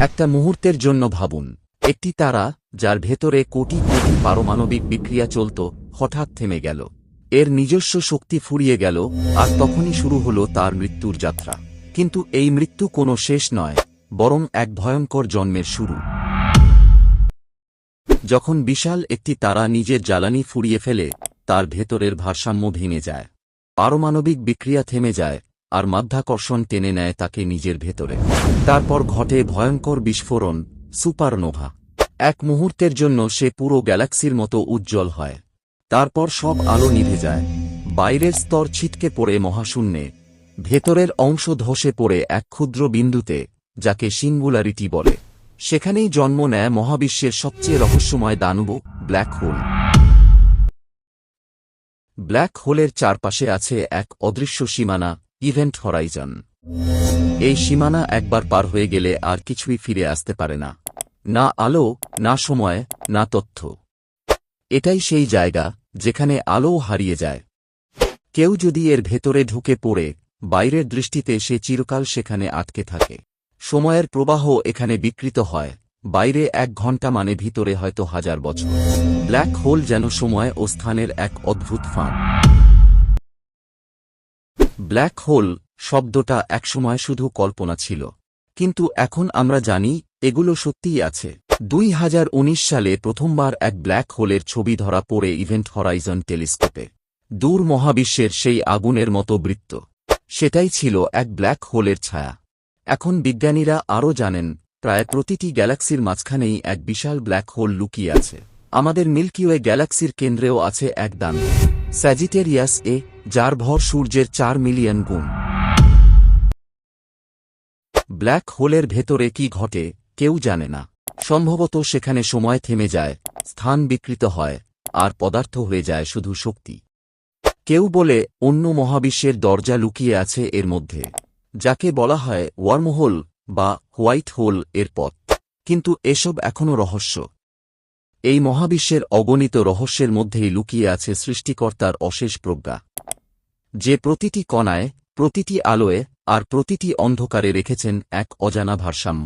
একটা মুহূর্তের জন্য ভাবুন। একটি তারা, যার ভেতরে কোটি কোটি পারমাণবিক বিক্রিয়া চলত, হঠাৎ থেমে গেল। এর নিজস্ব শক্তি ফুরিয়ে গেল, আর তখনই শুরু হল তার মৃত্যুর যাত্রা। কিন্তু এই মৃত্যু কোনো শেষ নয়, বরং এক ভয়ঙ্কর জন্মের শুরু। যখন বিশাল একটি তারা নিজের জ্বালানি ফুরিয়ে ফেলে, তার ভেতরের ভারসাম্য ভেঙে যায়। পারমাণবিক বিক্রিয়া থেমে যায় আর মাধ্যাকর্ষণ টেনে নেয় তাকে নিজের ভেতরে। তারপর ঘটে ভয়ঙ্কর বিস্ফোরণ, সুপারনোভা। এক মুহূর্তের জন্য সে পুরো গ্যালাক্সির মতো উজ্জ্বল হয়। তারপর সব আলো নিভে যায়। বাইরের স্তর ছিটকে পড়ে মহাশূন্যে। ভেতরের অংশ ধসে পড়ে এক ক্ষুদ্র বিন্দুতে, যাকে সিঙ্গুলারিটি বলে। সেখানেই জন্ম নেয় মহাবিশ্বের সবচেয়ে রহস্যময় দানব, ব্ল্যাক হোল। ব্ল্যাক হোলের চারপাশে আছে এক অদৃশ্য সীমানা ইভেন্ট হরাইজন। এই সীমানা একবার পার হয়ে গেলে আর কিছুই ফিরে আসতে পারে না। না আলো, না সময়, না তথ্য। এটাই সেই জায়গা যেখানে আলোও হারিয়ে যায়। কেউ যদি এর ভেতরে ঢুকে পড়ে, বাইরের দৃষ্টিতে সে চিরকাল সেখানে আটকে থাকে। সময়ের প্রবাহ এখানে বিকৃত হয়। বাইরে এক ঘণ্টা মানে ভিতরে হয়তো হাজার বছর। ব্ল্যাক হোল যেন সময় ও স্থানের এক অদ্ভুত ফাঁক ব্ল্যাক হোল শব্দটা একসময় শুধু কল্পনা ছিল। কিন্তু এখন আমরা জানি, এগুলো সত্যিই আছে। দুই হাজার উনিশ সালে প্রথমবার এক ব্ল্যাক হোলের ছবি ধরা পড়ে ইভেন্ট হরাইজন টেলিস্কোপে। দূর মহাবিশ্বের সেই আগুনের মতো বৃত্ত। সেটাই ছিল এক ব্ল্যাক হোলের ছায়া। এখন বিজ্ঞানীরা আরও জানেন, প্রায় প্রতিটি গ্যালাক্সির মাঝখানেই এক বিশাল ব্ল্যাক হোল লুকিয়ে আছে। আমাদের মিল্কিওয়ে গ্যালাক্সির কেন্দ্রেও আছে এক দান স্যাজিটেরিয়াস এ যার ভর সূর্যের চার মিলিয়ন গুণ। ব্ল্যাক হোলের ভেতরে কি ঘটে, কেউ জানে না। সম্ভবত সেখানে সময় থেমে যায়, স্থান বিকৃত হয়, আর পদার্থ হয়ে যায় শুধু শক্তি। কেউ বলে, অন্য মহাবিশ্বের দরজা লুকিয়ে আছে এর মধ্যে। যাকে বলা হয় ওয়ার্মহোল বা হোয়াইট হোল এর পথ। কিন্তু এসব এখনও রহস্য। এই মহাবিশ্বের অগণিত রহস্যের মধ্যেই লুকিয়ে আছে সৃষ্টিকর্তার অশেষ প্রজ্ঞা। যে প্রতিটি কণায় প্রতিটি আলোয় আর প্রতিটি অন্ধকারে রেখেছেন এক অজানা ভারসাম্য।